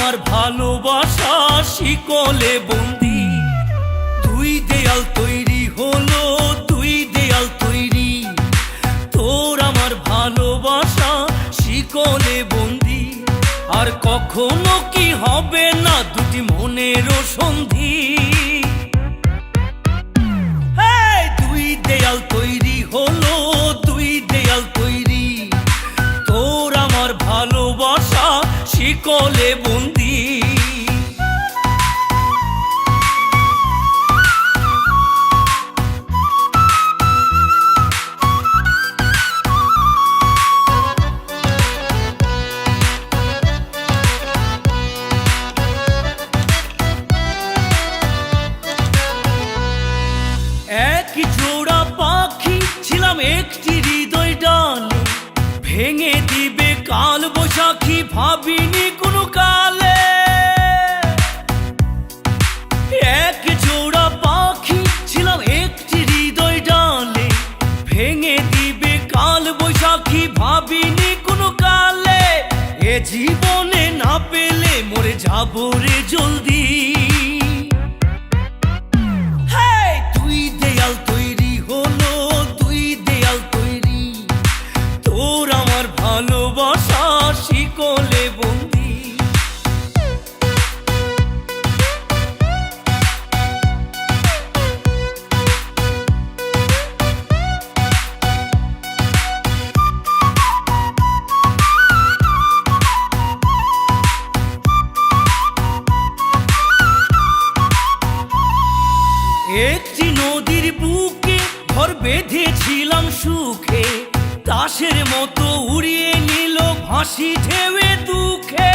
আমার ভালোবাসা শিকলে বন্দি। দুই দেয়াল তৈরি হলো, দুই দেয়াল তৈরি। তোর আমার ভালোবাসা শিকলে বন্দি। আর কখনো কি হবে না দুটি মনেরও সন্ধি? শিকলে বন্দি। এক জোড়া পাখি ছিলাম একটি হৃদয় ডালে। ভেঙে দিবে কাল বৈশাখী, ভাবিনি কোনো কালে। এক জোড়া পাখি ছিলাম একটি হৃদয় ডালে। ভেঙে দিবে কাল বৈশাখী, ভাবিনি কোনো কালে। এ জীবনে না পেলে মরে যাব রে জলদি। বেঁধেছিলাম সুখে, তাসের মতো উড়িয়ে নিল ভাসি দুঃখে।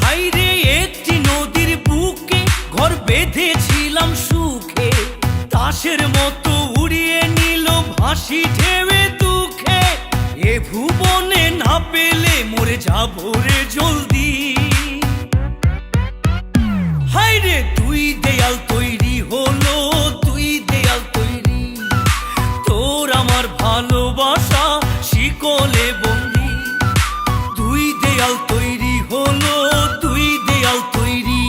হাইরে একটি নদীর বুকে ঘর বেঁধেছিলাম সুখে, তাসের মতো উড়িয়ে নিল ভাসি ঢেউে দুঃখে। এ ভুবনে না পেলে মরে যাব রে জলদি। হাইরে দুই দেয়াল আমার ভালোবাসা, শিকলে বন্দি। দুই দেয়াল তৈরি হলো, দুই দেয়াল তৈরি।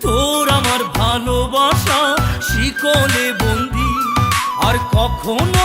তোর আমার ভালোবাসা, শিকলে বন্দি। আর কখনো